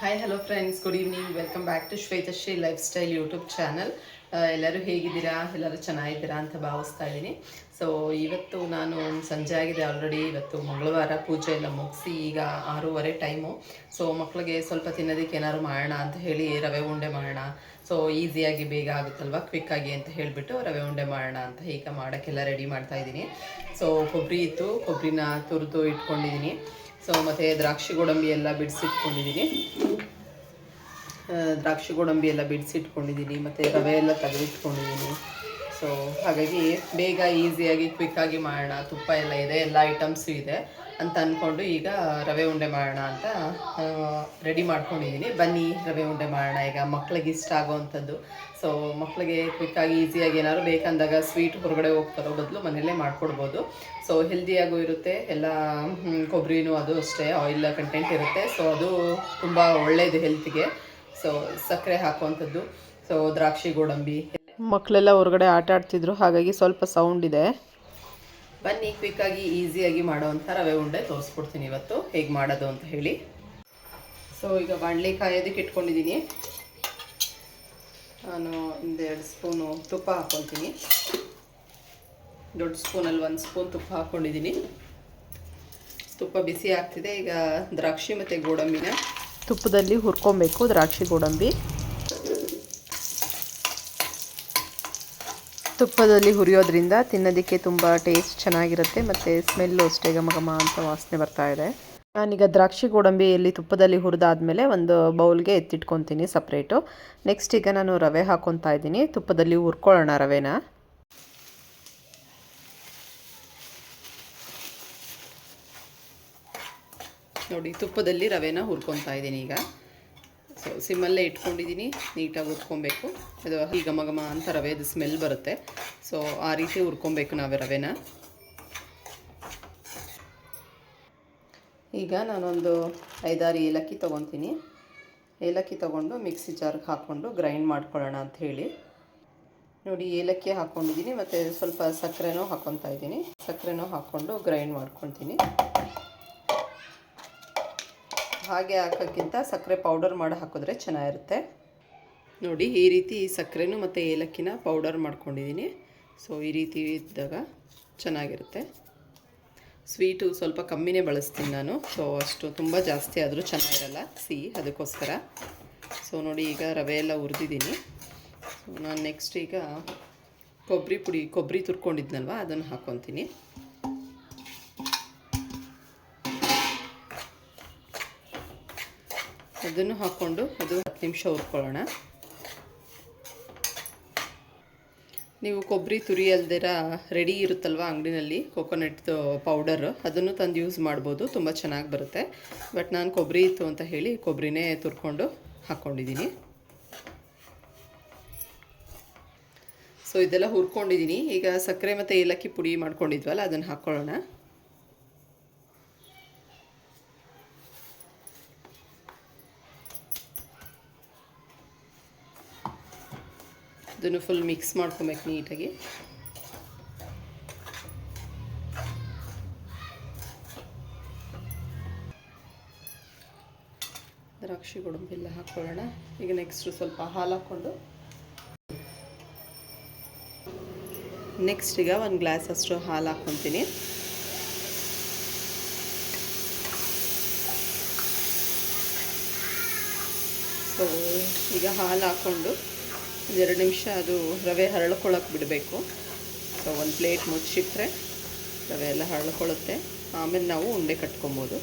Hi hello friends good evening welcome back to Shwetashree lifestyle YouTube channel ಎಲ್ಲರೂ ಹೇಗಿದ್ದೀರಾ? ಎಲ್ಲರೂ ಚೆನ್ನಾಗಿದ್ದೀರಾ ಅಂತ ಭಾವಿಸ್ತಾ ಇದ್ದೀನಿ. ಸೊ ಇವತ್ತು ನಾನು ಸಂಜೆ ಆಗಿದೆ ಆಲ್ರೆಡಿ ಇವತ್ತು ಮಂಗಳವಾರ ಪೂಜೆ ಎಲ್ಲ ಮುಗಿಸಿ ಈಗ ಆರೂವರೆ ಟೈಮು ಸೊ ಮಕ್ಕಳಿಗೆ ಸ್ವಲ್ಪ ತಿನ್ನೋದಕ್ಕೆ ಏನಾದ್ರು ಮಾಡೋಣ ಅಂತ ಹೇಳಿ ರವೆ ಉಂಡೆ ಮಾಡೋಣ. ಸೊ ಈಸಿಯಾಗಿ ಬೇಗ ಆಗುತ್ತಲ್ವ? ಕ್ವಿಕ್ಕಾಗಿ ಅಂತ ಹೇಳಿಬಿಟ್ಟು ರವೆ ಉಂಡೆ ಮಾಡೋಣ ಅಂತ ಈಗ ಮಾಡೋಕ್ಕೆಲ್ಲ ರೆಡಿ ಮಾಡ್ತಾ ಇದ್ದೀನಿ. ಸೊ ಕೊಬ್ಬರಿ ಇತ್ತು. ಕೊಬ್ಬರಿನ ತುರಿದು ಇಟ್ಕೊಂಡಿದ್ದೀನಿ. ಸೊ ಮತ್ತು ದ್ರಾಕ್ಷಿ ಗೋಡಂಬಿ ಎಲ್ಲ ಬಿಡಿಸಿಟ್ಕೊಂಡಿದ್ದೀನಿ ದ್ರಾಕ್ಷಿ ಗೋಡಂಬಿ ಎಲ್ಲ ಬಿಡಿಸಿಟ್ಕೊಂಡಿದ್ದೀನಿ ಮತ್ತು ರವೆ ಎಲ್ಲ ತೆಗೆದಿಟ್ಕೊಂಡಿದ್ದೀನಿ ಸೊ ಹಾಗಾಗಿ ಬೇಗ ಈಸಿಯಾಗಿ, ಕ್ವಿಕ್ಕಾಗಿ ಮಾಡೋಣ. ತುಪ್ಪ ಎಲ್ಲ ಇದೆ, ಎಲ್ಲ ಐಟಮ್ಸು ಇದೆ ಅಂತ ಅಂದ್ಕೊಂಡು ಈಗ ರವೆ ಉಂಡೆ ಮಾಡೋಣ ಅಂತ ರೆಡಿ ಮಾಡ್ಕೊಂಡಿದ್ದೀನಿ. ಬನ್ನಿ, ರವೆ ಉಂಡೆ ಮಾಡೋಣ. ಈಗ ಮಕ್ಳಿಗೆ ಇಷ್ಟ ಆಗೋವಂಥದ್ದು. ಸೊ ಮಕ್ಕಳಿಗೆ ಕ್ವಿಕ್ಕಾಗಿ, ಈಸಿಯಾಗಿ ಏನಾದ್ರು ಬೇಕಂದಾಗ ಸ್ವೀಟ್ ಹೊರಗಡೆ ಹೋಗ್ತಾರೋ ಬದಲು ಮನೆಯಲ್ಲೇ ಮಾಡ್ಕೊಡ್ಬೋದು. ಸೊ ಹೆಲ್ದಿಯಾಗೂ ಇರುತ್ತೆ. ಎಲ್ಲ ಕೊಬ್ಬರಿನೂ ಅದು ಅಷ್ಟೇ ಆಯಿಲ್ ಕಂಟೆಂಟ್ ಇರುತ್ತೆ. ಸೊ ಅದು ತುಂಬ ಒಳ್ಳೆಯದು ಹೆಲ್ತ್ಗೆ ಸೊ ಸಕ್ಕರೆ ಹಾಕುವಂಥದ್ದು. ಸೊ ದ್ರಾಕ್ಷಿ, ಗೋಡಂಬಿ ಮಕ್ಕಳೆಲ್ಲ ಹೊರಗಡೆ ಆಟ ಆಡ್ತಿದ್ರು ಹಾಗಾಗಿ ಸ್ವಲ್ಪ ಸೌಂಡ್ ಇದೆ. ಬನ್ನಿ ಆಗಿ ಈಸಿಯಾಗಿ ಮಾಡೋವಂಥ ರವೆ ಉಂಡೆ ತೋರಿಸ್ಕೊಡ್ತೀನಿ ಇವತ್ತು. ಹೇಗೆ ಮಾಡೋದು ಅಂತ ಹೇಳಿ. ಸೊ ಈಗ ಬಾಣಲೆ ಕಾಯೋದಕ್ಕೆ ಇಟ್ಕೊಂಡಿದ್ದೀನಿ. ನಾನು ಒಂದೆರಡು ಸ್ಪೂನು ತುಪ್ಪ ಹಾಕ್ಕೊತೀನಿ ದೊಡ್ಡ ಸ್ಪೂನಲ್ಲಿ ಒಂದು ಸ್ಪೂನ್ ತುಪ್ಪ ಹಾಕ್ಕೊಂಡಿದ್ದೀನಿ ತುಪ್ಪ ಬಿಸಿ ಆಗ್ತಿದೆ. ಈಗ ದ್ರಾಕ್ಷಿ ಮತ್ತು ಗೋಡಂಬಿನ. ತುಪ್ಪದಲ್ಲಿ ಹುರ್ಕೊಬೇಕು ದ್ರಾಕ್ಷಿ ಗೋಡಂಬಿ. ತುಪ್ಪದಲ್ಲಿ ಹುರಿಯೋದ್ರಿಂದ ತಿನ್ನೋದಕ್ಕೆ ತುಂಬ ಟೇಸ್ಟ್ ಚೆನ್ನಾಗಿರುತ್ತೆ, ಮತ್ತು ಸ್ಮೆಲ್ಲು ಅಷ್ಟೇ ಘಮ ಘಮ ಅಂತ ವಾಸನೆ ಬರ್ತಾ ಇದೆ. ನಾನೀಗ ದ್ರಾಕ್ಷಿ ಗೋಡಂಬಿಯಲ್ಲಿ ತುಪ್ಪದಲ್ಲಿ ಹುರಿದಾದ್ಮೇಲೆ ಒಂದು ಬೌಲ್ಗೆ ಎತ್ತಿಟ್ಕೊತೀನಿ ಸಪ್ರೇಟು ನೆಕ್ಸ್ಟ್ ಈಗ ನಾನು ರವೆ ಹಾಕ್ಕೊತಾ ಇದ್ದೀನಿ. ತುಪ್ಪದಲ್ಲಿ ಹುರ್ಕೊಳ್ಳೋಣ ರವೆನ. ನೋಡಿ, ತುಪ್ಪದಲ್ಲಿ ರವೆನ ಹುರ್ಕೊತಾ ಇದ್ದೀನಿ ಈಗ. ಸೊ ಸಿಮ್ಮಲ್ಲೇ ಇಟ್ಕೊಂಡಿದ್ದೀನಿ, ನೀಟಾಗಿ ಹುರ್ಕೊಬೇಕು. ಅದು ಈ ಘಮ ಘಮ ಅಂತ ರವೆದು ಸ್ಮೆಲ್ ಬರುತ್ತೆ. ಸೊ ಆ ರೀತಿ ಹುರ್ಕೊಬೇಕು ನಾವು ರವೆನ. ಈಗ ನಾನೊಂದು ಐದಾರು ಏಲಕ್ಕಿ ತೊಗೊತೀನಿ. ಏಲಕ್ಕಿ ತೊಗೊಂಡು ಮಿಕ್ಸಿ ಜಾರ್ಗೆ ಹಾಕ್ಕೊಂಡು ಗ್ರೈಂಡ್ ಮಾಡ್ಕೊಳ್ಳೋಣ ಅಂತ ಹೇಳಿ. ನೋಡಿ, ಏಲಕ್ಕಿ ಹಾಕ್ಕೊಂಡಿದ್ದೀನಿ, ಮತ್ತು ಸ್ವಲ್ಪ ಸಕ್ಕರೆನೂ ಹಾಕ್ಕೊತಾ ಇದ್ದೀನಿ. ಸಕ್ಕರೆನೂ ಹಾಕ್ಕೊಂಡು ಗ್ರೈಂಡ್ ಮಾಡ್ಕೊತೀನಿ ಹಾಗೆ ಹಾಕೋಕ್ಕಿಂತ ಸಕ್ಕರೆ ಪೌಡರ್ ಮಾಡಿ ಹಾಕಿದ್ರೆ ಚೆನ್ನಾಗಿರುತ್ತೆ. ನೋಡಿ, ಈ ರೀತಿ ಸಕ್ಕರೆನೂ ಮತ್ತು ಏಲಕ್ಕಿನ ಪೌಡರ್ ಮಾಡ್ಕೊಂಡಿದ್ದೀನಿ. ಸೊ ಈ ರೀತಿ ಇದ್ದಾಗ ಚೆನ್ನಾಗಿರುತ್ತೆ. ಸ್ವೀಟು ಸ್ವಲ್ಪ ಕಮ್ಮಿನೇ ಬಳಸ್ತೀನಿ ನಾನು. ಸೊ ಅಷ್ಟು ತುಂಬ ಜಾಸ್ತಿ ಆದರೂ ಚೆನ್ನಾಗಿರಲ್ಲ. ಸಿಹಿ ಅದಕ್ಕೋಸ್ಕರ. ಸೊ ನೋಡಿ, ಈಗ ರವೆ ಎಲ್ಲ ಹುರಿದಿದ್ದೀನಿ. ಸೊ ನಾನು ನೆಕ್ಸ್ಟ್ ಈಗ ಕೊಬ್ಬರಿ ಪುಡಿ ಕೊಬ್ಬರಿ ತುರ್ಕೊಂಡಿದ್ನಲ್ವ, ಅದನ್ನು ಹಾಕ್ಕೊತೀನಿ ಅದನ್ನು ಹಾಕ್ಕೊಂಡು ಅದು ಹತ್ತು ನಿಮಿಷ ಹುರ್ಕೊಳ್ಳೋಣ. ನೀವು ಕೊಬ್ಬರಿ ತುರಿ ಅಲ್ದಿರ ರೆಡಿ ಇರುತ್ತಲ್ವ ಅಂಗಡಿನಲ್ಲಿ? ಕೊಕೊನಟ್ದು ಪೌಡರ್ ಅದನ್ನು ತಂದು ಯೂಸ್ ಮಾಡ್ಬೋದು, ತುಂಬ ಚೆನ್ನಾಗಿ ಬರುತ್ತೆ. ಬಟ್ ನಾನು ಕೊಬ್ಬರಿ ಇತ್ತು ಅಂತ ಹೇಳಿ ಕೊಬ್ಬರಿನೇ ತುರ್ಕೊಂಡು ಹಾಕ್ಕೊಂಡಿದ್ದೀನಿ ಸೊ ಇದೆಲ್ಲ ಹುರ್ಕೊಂಡಿದ್ದೀನಿ ಈಗ ಸಕ್ಕರೆ ಮತ್ತು ಏಲಕ್ಕಿ ಪುಡಿ ಮಾಡ್ಕೊಂಡಿದ್ವಲ್ಲ, ಅದನ್ನು ಹಾಕ್ಕೊಳ್ಳೋಣ ಇದನ್ನು ಫುಲ್ ಮಿಕ್ಸ್ ಮಾಡ್ಕೊಬೇಕು ನೀಟಾಗಿ. ದ್ರಾಕ್ಷಿ ಗೋಡಂಬಿ ಎಲ್ಲ ಹಾಕ್ಕೊಳ್ಳೋಣ. ಈಗ ನೆಕ್ಸ್ಟ್ ಸ್ವಲ್ಪ ಹಾಲು ಹಾಕ್ಕೊಂಡು. ನೆಕ್ಸ್ಟ್ ಈಗ ಒಂದು ಗ್ಲಾಸ್ ಅಷ್ಟು ಹಾಲು ಹಾಕ್ಕೊತೀನಿ. ಸೊ ಈಗ ಹಾಲು ಹಾಕ್ಕೊಂಡು ಎರಡು ನಿಮಿಷ ಅದು ರವೆ ಹರಳ್ಕೊಳ್ಳೋಕೆ ಬಿಡಬೇಕು. ಸೊ ಒಂದು ಪ್ಲೇಟ್ ಮುಚ್ಚಿಟ್ರೆ ರವೆ ಎಲ್ಲ ಹರಳ್ಕೊಳ್ಳುತ್ತೆ. ಆಮೇಲೆ ನಾವು ಉಂಡೆ ಕಟ್ಕೊಬೋದು.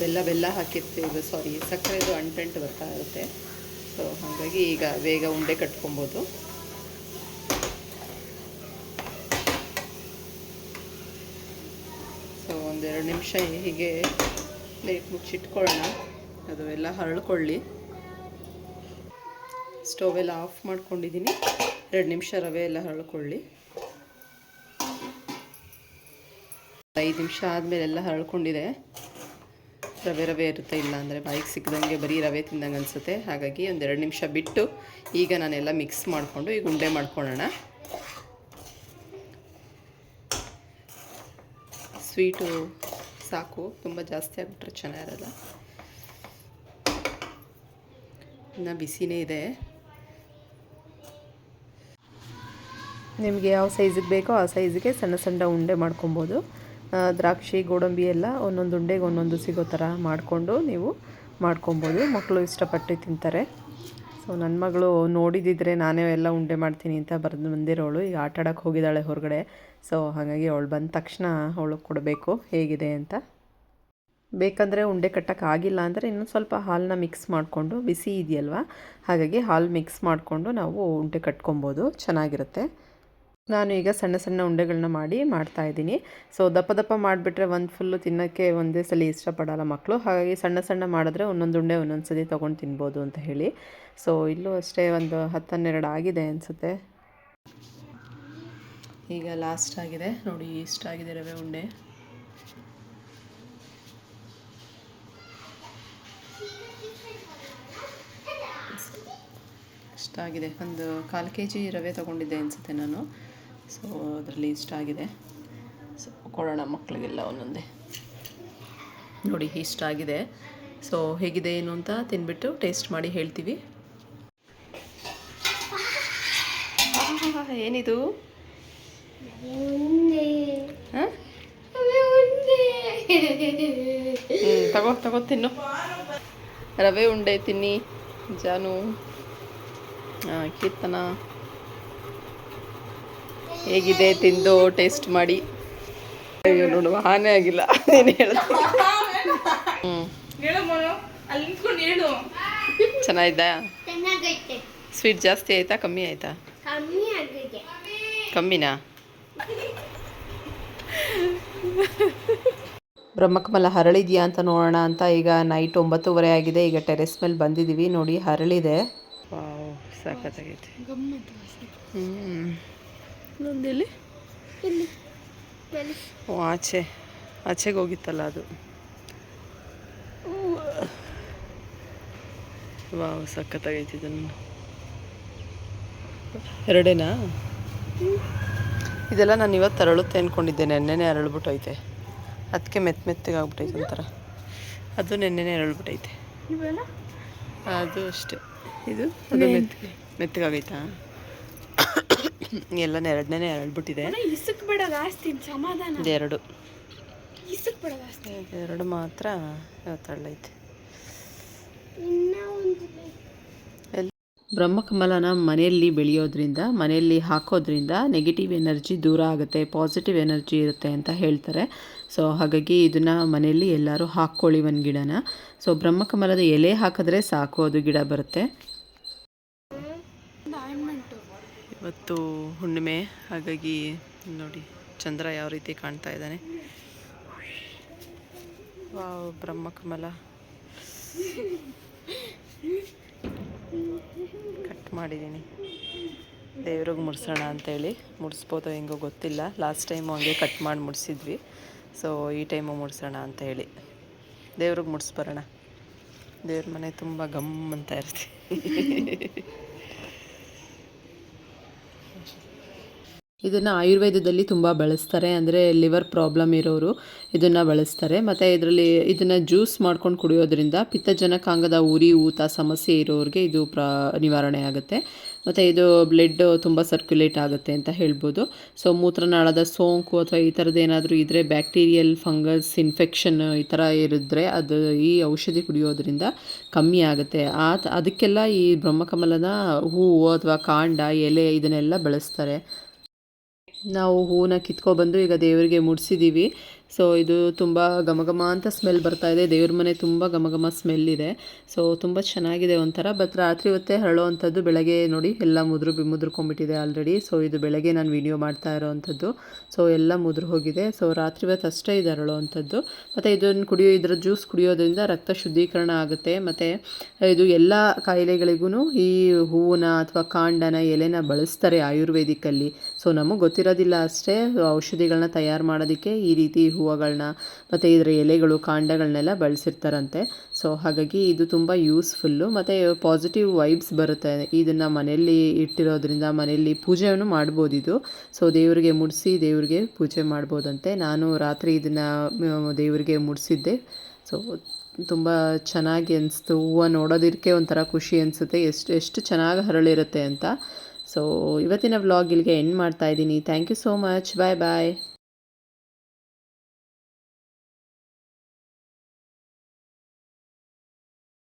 ಬೆಲ್ಲ ಬೆಲ್ಲ ಹಾಕಿರ್ತೀವಿ. ಸಾರಿ ಸಕ್ಕರೆದು ಅಂಟಂಟು ಬರ್ತಾ ಇರುತ್ತೆ. ಸೊ ಹಾಗಾಗಿ ಈಗ ಬೇಗ ಉಂಡೆ ಕಟ್ಕೊಬೋದು. ಒಂದೆರಡು ನಿಮಿಷ ಹೀಗೆ ಪ್ಲೇಟ್ ಮುಚ್ಚಿಟ್ಕೊಳ್ಳೋಣ. ಅದು ಎಲ್ಲ ಹರಳ್ಕೊಳ್ಳಿ. ಸ್ಟೋವ್ ಎಲ್ಲ ಆಫ್ ಮಾಡ್ಕೊಂಡಿದ್ದೀನಿ. ಎರಡು ನಿಮಿಷ ರವೆ ಎಲ್ಲ ಹರಳ್ಕೊಳ್ಳಿ. ಐದು ನಿಮಿಷ ಆದಮೇಲೆ ಎಲ್ಲ ಹರಳ್ಕೊಂಡಿದೆ. ರವೆ ರವೆ ಇರುತ್ತೆ ಇಲ್ಲ ಅಂದರೆ ಬಾಯಿಗೆ ಸಿಕ್ಕದಂಗೆ ಬರೀ ರವೆ ತಿಂದಂಗೆ ಅನಿಸುತ್ತೆ. ಹಾಗಾಗಿ ಒಂದೆರಡು ನಿಮಿಷ ಬಿಟ್ಟು ಈಗ ನಾನೆಲ್ಲ ಮಿಕ್ಸ್ ಮಾಡಿಕೊಂಡು ಈಗ ಉಂಡೆ ಮಾಡ್ಕೊಳ್ಳೋಣ. ಸ್ವೀಟು ಸಾಕು, ತುಂಬ ಜಾಸ್ತಿ ಆಗಿಬಿಟ್ರೆ ಚೆನ್ನಾಗಿರಲ್ಲ ಇನ್ನು ಬಿಸಿನೇ ಇದೆ. ನಿಮಗೆ ಯಾವ ಸೈಜಿಗೆ ಬೇಕೋ ಆ ಸೈಜಿಗೆ ಸಣ್ಣ ಸಣ್ಣ ಉಂಡೆ ಮಾಡ್ಕೊಬೋದು. ದ್ರಾಕ್ಷಿ, ಗೋಡಂಬಿ ಎಲ್ಲ ಒಂದೊಂದು ಉಂಡೆಗೆ ಒಂದೊಂದು ಸಿಗೋ ಥರ ಮಾಡಿಕೊಂಡು ನೀವು ಮಾಡ್ಕೊಬೋದು. ಮಕ್ಕಳು ಇಷ್ಟಪಟ್ಟು ತಿಂತಾರೆ. ಸೊ ನನ್ನ ಮಗಳು ನೋಡಿದಿದ್ರೆ ನಾನೇ ಎಲ್ಲ ಉಂಡೆ ಮಾಡ್ತೀನಿ ಅಂತ ಬರೆದು ಬಂದಿರೋಳು. ಈಗ ಆಟ ಆಡೋಕ್ಕೆ ಹೋಗಿದ್ದಾಳೆ ಹೊರಗಡೆ. ಸೊ ಹಾಗಾಗಿ ಅವಳು ಬಂದ ತಕ್ಷಣ ಅವಳು ಕೊಡಬೇಕು. ಹೇಗಿದೆ ಅಂತ. ಬೇಕಂದರೆ ಉಂಡೆ ಕಟ್ಟಕ್ಕೆ ಆಗಿಲ್ಲ ಅಂದರೆ ಇನ್ನೊಂದು ಸ್ವಲ್ಪ ಹಾಲನ್ನ ಮಿಕ್ಸ್ ಮಾಡಿಕೊಂಡು, ಬಿಸಿ ಇದೆಯಲ್ವ? ಹಾಗಾಗಿ ಹಾಲು ಮಿಕ್ಸ್ ಮಾಡಿಕೊಂಡು ನಾವು ಉಂಡೆ ಕಟ್ಕೊಬೋದು. ಚೆನ್ನಾಗಿರುತ್ತೆ. ನಾನು ಈಗ ಸಣ್ಣ ಸಣ್ಣ ಉಂಡೆಗಳನ್ನ ಮಾಡಿ ಮಾಡ್ತಾ ಇದ್ದೀನಿ. ಸೊ ದಪ್ಪ ದಪ್ಪ ಮಾಡಿಬಿಟ್ರೆ ಒಂದು ಫುಲ್ಲು ತಿನ್ನೋಕ್ಕೆ ಒಂದೇ ಸಲ ಇಷ್ಟಪಡೋಲ್ಲ ಮಕ್ಕಳು ಹಾಗಾಗಿ ಸಣ್ಣ ಸಣ್ಣ ಮಾಡಿದ್ರೆ ಒಂದೊಂದು ಉಂಡೆ ಒಂದೊಂದು ಸಲ ತೊಗೊಂಡು ತಿನ್ಬೋದು ಅಂತ ಹೇಳಿ. ಸೊ ಇಲ್ಲೂ ಅಷ್ಟೇ ಒಂದು ಹತ್ತು ಹನ್ನೆರಡು ಆಗಿದೆ ಅನಿಸುತ್ತೆ. ಈಗ ಲಾಸ್ಟ್ ಆಗಿದೆ. ನೋಡಿ ಇಷ್ಟಾಗಿದೆ ರವೆ ಉಂಡೆ. ಇಷ್ಟಾಗಿದೆ ಒಂದು ಕಾಲು ಕೆ ಜಿ ರವೆ ತೊಗೊಂಡಿದ್ದೆ ಅನಿಸುತ್ತೆ ನಾನು. ಸೊ ಅದರಲ್ಲಿ ಇಷ್ಟ ಆಗಿದೆ. ಸೊ ಕೊಡೋಣ ಮಕ್ಕಳಿಗೆಲ್ಲ ಒಂದೊಂದೇ. ನೋಡಿ, ಇಷ್ಟ ಆಗಿದೆ. ಸೊ ಹೇಗಿದೆ, ಏನು ಅಂತ ತಿನ್ಬಿಟ್ಟು ಟೇಸ್ಟ್ ಮಾಡಿ ಹೇಳ್ತೀವಿ. ಏನಿದು? ತಗೋ ತಗೋ, ತಿನ್ನು. ರವೆ ಉಂಡೆ ತಿನ್ನಿ, ಜಾನು. ಕೀರ್ತನ. ಹೇಗಿದೆ ತಿಂದು ಟೇಸ್ಟ್ ಮಾಡಿ. ಅಯ್ಯೋ ನೋಡುವ ಹಾನೇ ಆಗಿಲ್ಲ. ಏನು ಹೇಳ್ತೀನಿ ಹ್ಞೂ ಚೆನ್ನಾಗಿದ್ದಾ ಸ್ವೀಟ್ ಜಾಸ್ತಿ ಆಯ್ತಾ ಕಮ್ಮಿ ಆಯ್ತಾ? ಕಮ್ಮಿನಾ? ಬ್ರಹ್ಮಕಮಲ ಹರಳಿದೆಯಾ ಅಂತ ನೋಡೋಣ ಅಂತ ಈಗ ನೈಟ್ ಒಂಬತ್ತುವರೆ ಆಗಿದೆ. ಈಗ ಟೆರೆಸ್ ಮೇಲೆ ಬಂದಿದ್ದೀವಿ ನೋಡಿ ಹರಳಿದೆ. ವಾವ್ ಸಾಕತ್ತಾಗೈತೆ ಹ್ಞೂ ಇನ್ನೊಂದೆಲ್ಲಿ ಓ ಆಚೆ. ಆಚೆಗೆ ಹೋಗಿತ್ತಲ್ಲ ಅದು. ವಾವ್ ಸಖತ್ತಾಗೈತೆ ಇದನ್ನು. ಎರಡೇನಾ? ಇದೆಲ್ಲ ನಾನು ಇವತ್ತು ಅರಳುತ್ತೆ ಅಂದ್ಕೊಂಡಿದ್ದೆ ನೆನ್ನೆನೇ ಅರಳ್ಬಿಟ್ಟೈತೆ. ಅದಕ್ಕೆ ಮೆತ್ತ ಮೆತ್ತಗೆ ಆಗ್ಬಿಟ್ಟೈತೆ ಒಂಥರ. ಅದು ನೆನ್ನೆನೇ ಅರಳ್ಬಿಟ್ಟೈತೆ. ಅದು ಅಷ್ಟೇ. ಇದು ಅದು ಮೆತ್ತಗೆ ಮೆತ್ತಗಾಗೈತಾ? ಎಲ್ಲ ಎರಡನೇ ಬೇಡ ಜಾಸ್ತಿ ಸಮಾಧಾನ. ಬೇಡ ಜಾಸ್ತಿ ಎರಡು ಮಾತ್ರ ಬ್ರಹ್ಮಕಮಲನ ಮನೆಯಲ್ಲಿ ಬೆಳೆಯೋದ್ರಿಂದ ಮನೆಯಲ್ಲಿ ಹಾಕೋದ್ರಿಂದ ನೆಗೆಟಿವ್ ಎನರ್ಜಿ ದೂರ ಆಗುತ್ತೆ ಪಾಸಿಟಿವ್ ಎನರ್ಜಿ ಇರುತ್ತೆ ಅಂತ ಹೇಳ್ತಾರೆ. ಸೊ ಹಾಗಾಗಿ ಇದನ್ನು ಮನೆಯಲ್ಲಿ ಎಲ್ಲರೂ ಹಾಕ್ಕೊಳ್ಳಿ ಒಂದು ಗಿಡನ. ಸೊ ಬ್ರಹ್ಮಕಮಲದ ಎಲೆ ಹಾಕಿದ್ರೆ ಸಾಕು ಅದು ಗಿಡ ಬರುತ್ತೆ. ಇವತ್ತು ಹುಣ್ಣಿಮೆ, ಹಾಗಾಗಿ ನೋಡಿ ಚಂದ್ರ ಯಾವ ರೀತಿ ಕಾಣ್ತಾ ಇದ್ದಾನೆ. ವಾವ್ ಬ್ರಹ್ಮಕಮಲ ಕಟ್ ಮಾಡಿದ್ದೀನಿ. ದೇವ್ರಿಗೆ ಮುಡ್ಸೋಣ ಅಂತೇಳಿ. ಮುಡಿಸ್ಬೋದು ಹೆಂಗೋ ಗೊತ್ತಿಲ್ಲ. ಲಾಸ್ಟ್ ಟೈಮು ಹಂಗೆ ಕಟ್ ಮಾಡಿ ಮುಡಿಸಿದ್ವಿ. ಸೊ ಈ ಟೈಮು ಮುಡಿಸೋಣ ಅಂತ ಹೇಳಿ ದೇವ್ರಿಗೆ ಮುಡಿಸ್ಬರೋಣ. ದೇವ್ರ ಮನೆ ತುಂಬ ಗಮ್ ಅಂತ ಇರುತ್ತೆ. ಇದನ್ನು ಆಯುರ್ವೇದದಲ್ಲಿ ತುಂಬ ಬಳಸ್ತಾರೆ. ಅಂದರೆ ಲಿವರ್ ಪ್ರಾಬ್ಲಮ್ ಇರೋರು ಇದನ್ನು ಬಳಸ್ತಾರೆ. ಮತ್ತು ಇದರಲ್ಲಿ ಇದನ್ನು ಜ್ಯೂಸ್ ಮಾಡ್ಕೊಂಡು ಕುಡಿಯೋದ್ರಿಂದ ಪಿತ್ತಜನಕಾಂಗದ ಉರಿ, ಊತ ಸಮಸ್ಯೆ ಇರೋರಿಗೆ ಇದು ಪ್ರ, ನಿವಾರಣೆ ಆಗುತ್ತೆ. ಮತ್ತು ಇದು ಬ್ಲಡ್ ತುಂಬ ಸರ್ಕ್ಯುಲೇಟ್ ಆಗುತ್ತೆ ಅಂತ ಹೇಳ್ಬೋದು. ಸೊ ಮೂತ್ರನಾಳದ ಸೋಂಕು ಅಥವಾ ಈ ಥರದ್ದು ಏನಾದರೂ ಇದ್ದರೆ ಬ್ಯಾಕ್ಟೀರಿಯಲ್, ಫಂಗಸ್, ಇನ್ಫೆಕ್ಷನ್ ಈ ಥರ ಇರಿದ್ರೆ ಅದು ಈ ಔಷಧಿ ಕುಡಿಯೋದ್ರಿಂದ ಕಮ್ಮಿ ಆಗುತ್ತೆ. ಆ ಅದಕ್ಕೆಲ್ಲ ಈ ಬ್ರಹ್ಮಕಮಲದ ಹೂವು ಅಥವಾ ಕಾಂಡ, ಎಲೆ ಇದನ್ನೆಲ್ಲ ಬಳಸ್ತಾರೆ. ನಾವು ಹೂವನ್ನ ಕಿತ್ಕೊಬಂದು ಈಗ ದೇವರಿಗೆ ಮುಡಿಸಿದ್ದೀವಿ ಸೊ ಇದು ತುಂಬ ಘಮಘಮ ಅಂತ ಸ್ಮೆಲ್ ಬರ್ತಾ ಇದೆ. ದೇವ್ರ ಮನೆ ತುಂಬ ಘಮಘಮ ಸ್ಮೆಲ್ ಇದೆ. ಸೊ ತುಂಬ ಚೆನ್ನಾಗಿದೆ ಒಂಥರ. ಬಟ್ ರಾತ್ರಿ ಹೊತ್ತೇ ಹರಳೋವಂಥದ್ದು ಬೆಳಗ್ಗೆ ನೋಡಿ ಎಲ್ಲ ಮುದ್ರು ಬಿ ಮುದ್ರಕೊಂಡ್ಬಿಟ್ಟಿದೆ ಆಲ್ರೆಡಿ ಸೊ ಇದು ಬೆಳಗ್ಗೆ ನಾನು ವಿಡಿಯೋ ಮಾಡ್ತಾ ಇರೋವಂಥದ್ದು ಸೊ ಎಲ್ಲ ಮುದ್ರು ಹೋಗಿದೆ. ಸೊ ರಾತ್ರಿ ಹೊತ್ತು ಅಷ್ಟೇ ಇದು ಹರಳೋವಂಥದ್ದು ಮತ್ತು ಇದನ್ನು ಕುಡಿಯೋ, ಇದರ ಜ್ಯೂಸ್ ಕುಡಿಯೋದ್ರಿಂದ ರಕ್ತ ಶುದ್ಧೀಕರಣ ಆಗುತ್ತೆ. ಮತ್ತು ಇದು ಎಲ್ಲ ಕಾಯಿಲೆಗಳಿಗೂ ಈ ಹೂವನ್ನ ಅಥವಾ ಕಾಂಡನ, ಎಲೆನ ಬಳಸ್ತಾರೆ ಆಯುರ್ವೇದಿಕಲ್ಲಿ. ಸೊ ನಮಗೆ ಗೊತ್ತಿರೋದಿಲ್ಲ ಅಷ್ಟೇ. ಔಷಧಿಗಳನ್ನ ತಯಾರು ಮಾಡೋದಕ್ಕೆ ಈ ರೀತಿ ಹೂವುಗಳನ್ನ ಮತ್ತು ಇದರ ಎಲೆಗಳು ಕಾಂಡಗಳನ್ನೆಲ್ಲ ಬಳಸಿರ್ತಾರಂತೆ. ಸೊ ಹಾಗಾಗಿ ಇದು ತುಂಬ ಯೂಸ್ಫುಲ್ಲು ಮತ್ತು ಪಾಸಿಟಿವ್ ವೈಬ್ಸ್ ಬರುತ್ತೆ. ಇದನ್ನು ಮನೆಯಲ್ಲಿ ಇಟ್ಟಿರೋದ್ರಿಂದ ಮನೆಯಲ್ಲಿ ಪೂಜೆಯನ್ನು ಮಾಡ್ಬೋದು ಇದು. ಸೊ ದೇವರಿಗೆ ಮುಡಿಸಿ ದೇವರಿಗೆ ಪೂಜೆ ಮಾಡ್ಬೋದಂತೆ. ನಾನು ರಾತ್ರಿ ಇದನ್ನು ದೇವರಿಗೆ ಮುಡಿಸಿದ್ದೆ. ಸೊ ತುಂಬ ಚೆನ್ನಾಗಿ ಅನಿಸ್ತು. ಹೂವು ನೋಡೋದಕ್ಕೆ ಒಂಥರ ಖುಷಿ ಅನಿಸುತ್ತೆ. ಎಷ್ಟು ಎಷ್ಟು ಚೆನ್ನಾಗಿ ಹರಳಿರುತ್ತೆ ಅಂತ. ಸೊ ಇವತ್ತಿನ ವ್ಲಾಗ್ ಇಲ್ಲಿಗೆ ಎಂಡ್ ಮಾಡ್ತಾ ಇದ್ದೀನಿ. Thank you so much bye bye